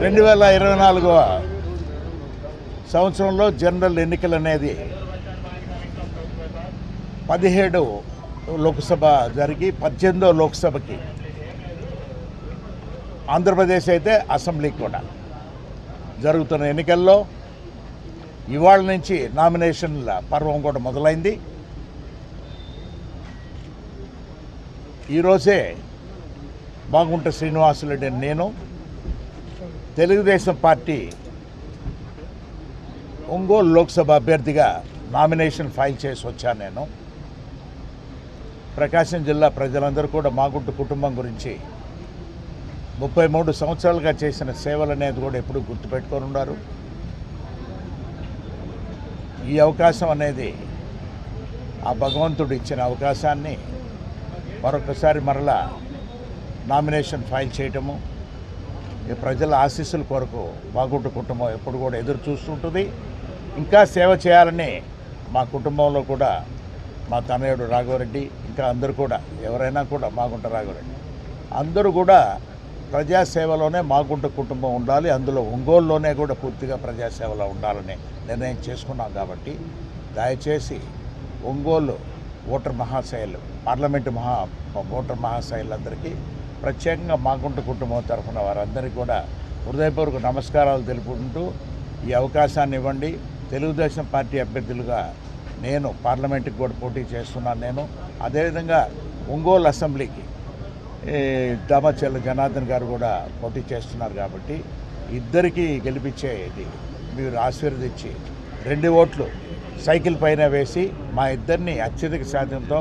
రెండు వేల ఇరవై నాలుగవ సంవత్సరంలో జనరల్ ఎన్నికలు అనేది పదిహేడు లోక్సభ జరిగి పద్దెనిమిదో లోక్సభకి ఆంధ్రప్రదేశ్ అయితే అసెంబ్లీ కూడా జరుగుతున్న ఎన్నికల్లో ఇవాళ నుంచి నామినేషన్ల పర్వం కూడా మొదలైంది. ఈరోజే బాగుంట శ్రీనివాసులరెడ్డి నేను తెలుగుదేశం పార్టీ ఒంగోలు లోక్సభ అభ్యర్థిగా నామినేషన్ ఫైల్ చేసి వచ్చాను నేను. ప్రకాశం జిల్లా ప్రజలందరూ కూడా మాగుంటు కుటుంబం గురించి ముప్పై మూడు సంవత్సరాలుగా చేసిన సేవలు అనేది కూడా ఎప్పుడు గుర్తుపెట్టుకొని ఉన్నారు. ఈ అవకాశం అనేది ఆ భగవంతుడు ఇచ్చిన అవకాశాన్ని మరొకసారి మరలా నామినేషన్ ఫైల్ చేయటము ఈ ప్రజల ఆశీస్సుల కొరకు బాగుంటు కుటుంబం ఎప్పుడు కూడా ఎదురు చూస్తుంటుంది ఇంకా సేవ చేయాలని మా కుటుంబంలో కూడా మా తనయుడు రాఘవరెడ్డి ఇంకా అందరూ కూడా ఎవరైనా కూడా మాగుంట రాఘవరెడ్డి. అందరూ కూడా ప్రజాసేవలోనే మాగుంట కుటుంబం ఉండాలి అందులో ఒంగోలులోనే కూడా పూర్తిగా ప్రజాసేవలో ఉండాలని నిర్ణయం చేసుకున్నాం కాబట్టి దయచేసి ఒంగోలు ఓటర్ మహాశైలు పార్లమెంటు మహా ఓటర్ మహాశైలందరికీ ప్రత్యేకంగా మాగుంట కుటుంబం తరఫున వారందరికీ కూడా హృదయపూర్వక నమస్కారాలు తెలుపుకుంటూ ఈ అవకాశాన్ని ఇవ్వండి. తెలుగుదేశం పార్టీ అభ్యర్థులుగా నేను పార్లమెంట్కి కూడా పోటీ చేస్తున్నాను నేను. అదేవిధంగా ఒంగోలు అసెంబ్లీకి దామచల్ల జనార్దన్ గారు కూడా పోటీ చేస్తున్నారు కాబట్టి ఇద్దరికీ గెలిపించేది మీరు ఆశీర్వదించి రెండు ఓట్లు సైకిల్ పైన వేసి మా ఇద్దరిని అత్యధిక శాతంతో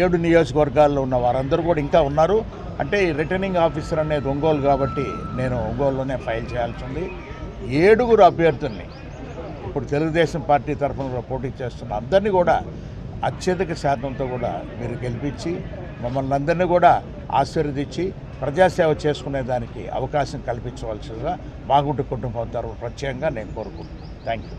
ఏడు నియోజకవర్గాల్లో ఉన్న వారందరూ కూడా ఇంకా ఉన్నారు. అంటే ఈ రిటర్నింగ్ ఆఫీసర్ అనేది ఒంగోలు కాబట్టి నేను ఒంగోలులోనే ఫైల్ చేయాల్సి ఉంది. ఏడుగురు అభ్యర్థుల్ని ఇప్పుడు తెలుగుదేశం పార్టీ తరఫున కూడా పోటీ చేస్తున్న అందరినీ కూడా అత్యధిక శాతంతో కూడా మీరు గెలిపించి మమ్మల్ని అందరినీ కూడా ఆశీర్వదించి ప్రజాసేవ చేసుకునే దానికి అవకాశం కల్పించవలసిందిగా బాగుంటు కుటుంబం తరఫు ప్రత్యేకంగా నేను కోరుకుంటున్నాను. Thank you